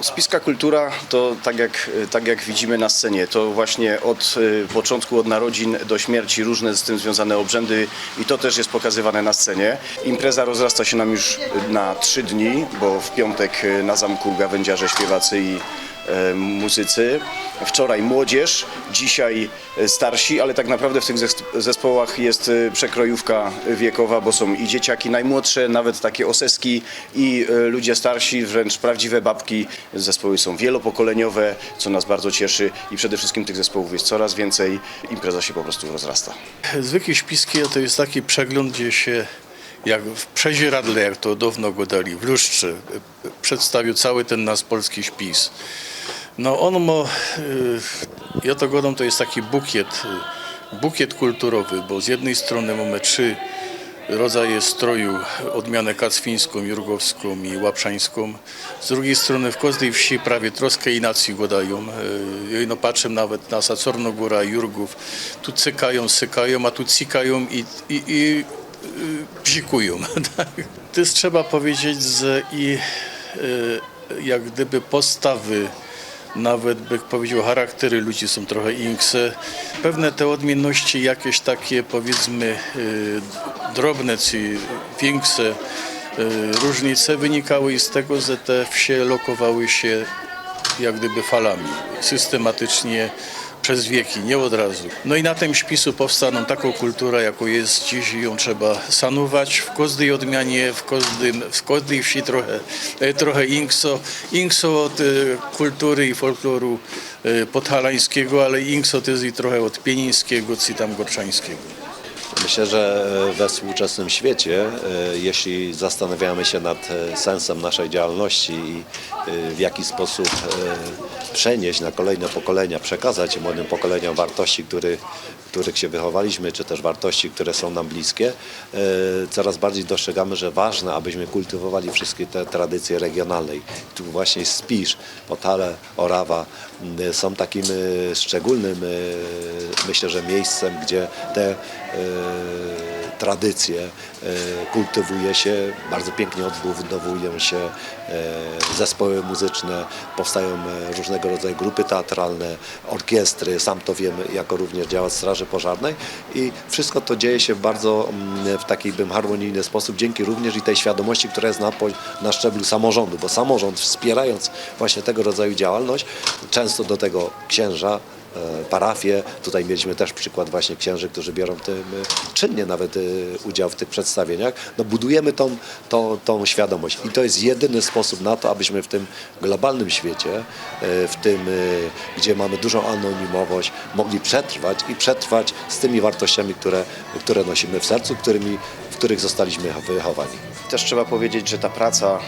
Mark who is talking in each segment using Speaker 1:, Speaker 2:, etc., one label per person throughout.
Speaker 1: Spiska kultura to tak jak, tak jak widzimy na scenie, to właśnie od y, początku, od narodzin do śmierci różne z tym związane obrzędy i to też jest pokazywane na scenie. Impreza rozrasta się nam już na trzy dni, bo w piątek y, na zamku gawędziarze, śpiewacy i muzycy. Wczoraj młodzież, dzisiaj e, starsi, ale tak naprawdę w tych zes- zespołach jest e, przekrojówka wiekowa, bo są i dzieciaki najmłodsze, nawet takie oseski i e, ludzie starsi, wręcz prawdziwe babki. Zespoły są wielopokoleniowe, co nas bardzo cieszy i przede wszystkim tych zespołów jest coraz więcej. Impreza się po prostu rozrasta.
Speaker 2: Zwykłe śpiski to jest taki przegląd, gdzie się jak w przezieradle, jak to dawno go dali, w lustrze, przedstawił cały ten nasz polski śpis. No on ma, y, ja to godam, to jest taki bukiet, y, bukiet kulturowy, bo z jednej strony mamy trzy rodzaje stroju, odmianę kacwińską, jurgowską i łapszańską. Z drugiej strony w każdej wsi prawie troskę i nacji godają. Y, No patrzę nawet na Sacornogóra, Jurgów. Tu cykają, sykają, a tu cikają i, i, i y, bzikują. tak. To jest trzeba powiedzieć, że i y, jak gdyby postawy nawet bych powiedział charaktery ludzi są trochę inkse. Pewne te odmienności jakieś takie powiedzmy y, drobne czy większe y, różnice wynikały z tego, że te wsie lokowały się jak gdyby falami, systematycznie przez wieki, nie od razu. No i na tym śpisu powstaną taką kulturę, jaką jest dziś i ją trzeba szanować. W każdej odmianie, w, każdym, w każdej wsi trochę, e, trochę inkso. Inkso od e, kultury i folkloru e, podhalańskiego, ale inkso jest i trochę od pienińskiego, czy tam gorszańskiego.
Speaker 3: Myślę, że we współczesnym świecie, e, jeśli zastanawiamy się nad e, sensem naszej działalności i e, w jaki sposób e, przenieść na kolejne pokolenia, przekazać młodym pokoleniom wartości, który, których się wychowaliśmy, czy też wartości, które są nam bliskie, e, coraz bardziej dostrzegamy, że ważne, abyśmy kultywowali wszystkie te tradycje regionalne. I Tu właśnie Spisz, Potale, Orawa są takim e, szczególnym, e, myślę, że miejscem, gdzie te e, tradycje e, kultywuje się, bardzo pięknie odbudowują się e, zespoły muzyczne, powstają e, różnego rodzaju grupy teatralne, orkiestry, sam to wiem jako również działacz Straży Pożarnej. I wszystko to dzieje się bardzo mm, w taki bym harmonijny sposób, dzięki również i tej świadomości, która jest na, na szczeblu samorządu, bo samorząd wspierając właśnie tego rodzaju działalność, często do tego księża, e, parafie. Tutaj mieliśmy też przykład właśnie księży, którzy biorą tym e, czynnie nawet e, udział w tych przedstawieniach. No budujemy tą, tą, tą świadomość i to jest jedyny sposób na to, abyśmy w tym globalnym świecie, e, w tym, e, gdzie mamy dużą anonimowość, mogli przetrwać i przetrwać z tymi wartościami, które, które nosimy w sercu, którymi, w których zostaliśmy wychowani.
Speaker 1: Też trzeba powiedzieć, że ta praca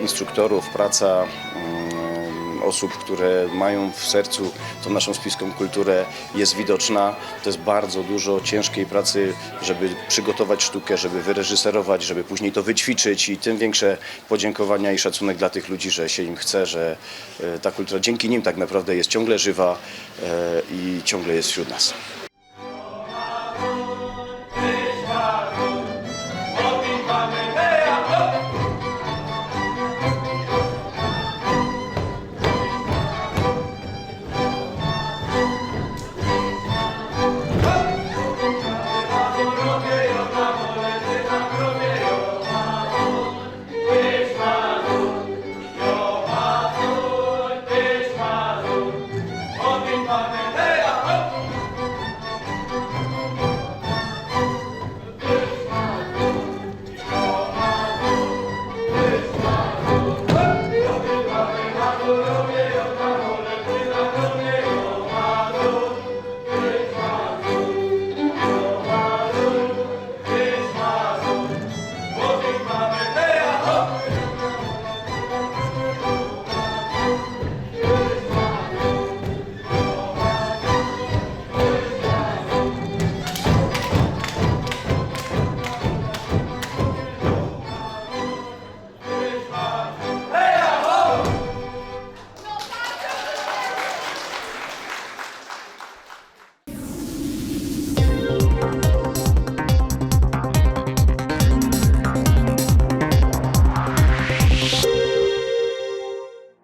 Speaker 1: instruktorów, praca osób, które mają w sercu tą naszą spiską kulturę jest widoczna. To jest bardzo dużo ciężkiej pracy, żeby przygotować sztukę, żeby wyreżyserować, żeby później to wyćwiczyć i tym większe podziękowania i szacunek dla tych ludzi, że się im chce, że y, ta kultura dzięki nim tak naprawdę jest ciągle żywa y, i ciągle jest wśród nas.